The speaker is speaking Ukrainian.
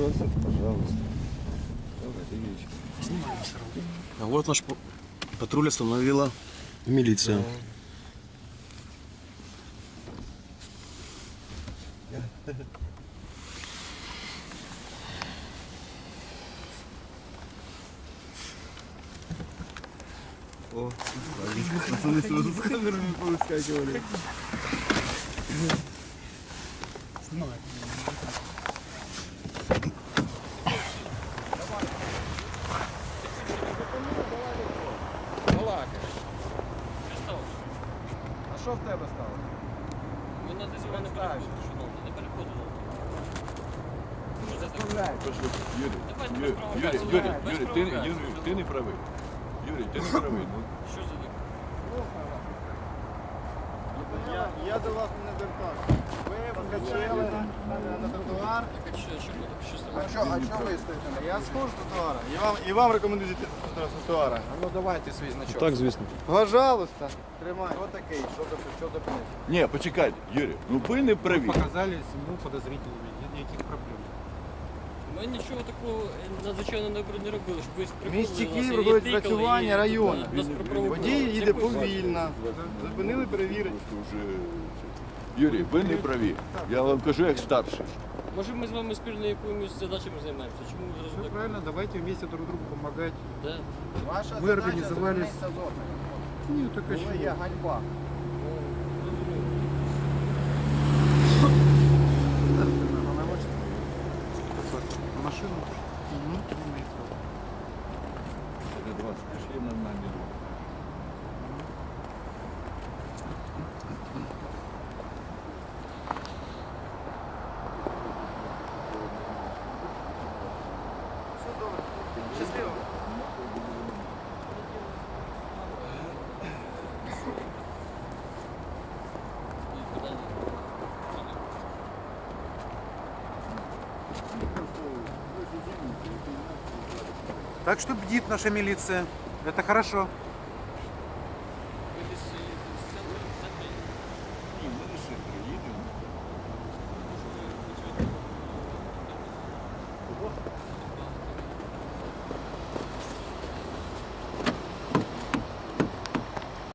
Пожалуйста, пожалуйста. А вот наш патруль остановила милиция. О, пацаны сразу с камерами повыскакивали. А що в тебе стало? Ви на десь мене що довго, не переходили. Заставляй. Пошли. Юрій, Давайте Юрій, без Юрій, Юрій, без Юрій, ти, провокацій. Юрій, ти не правий. Юрій, ти не правий. Ну, Що за таке? Я, я до вас не звертався. Покачали на, тротуар. А що? А що, ви стоїте? Я схожу з тротуара. І вам, і вам рекомендую зійти з тротуара. Ну давайте свій значок. Так, звісно. Пожалуйста. Тримай. Ось такий. Що до що допиниш? ні, почекайте, Юрій, ну ви не праві. показались ему подозрительными, нет никаких проблем. Ми нічого такого е, надзвичайно не не робили, щоб ви В приходили місті Київ робить працювання району. нас пропровокували. Водій їде повільно. Зупинили перевірити. Вже... Юрій, ви не праві. Я вам кажу як старший. Може ми з вами спільно якимись задачами займаємося? Чому ви Все так? правильно, давайте вместе друг другу помогать. Да. Ваша Ми задача організувались. зупинитися опором. Нет, только Коли є ганьба. Ну. На машину. Вас пішли нормальні люди. Так что бдит наша милиция. Это хорошо.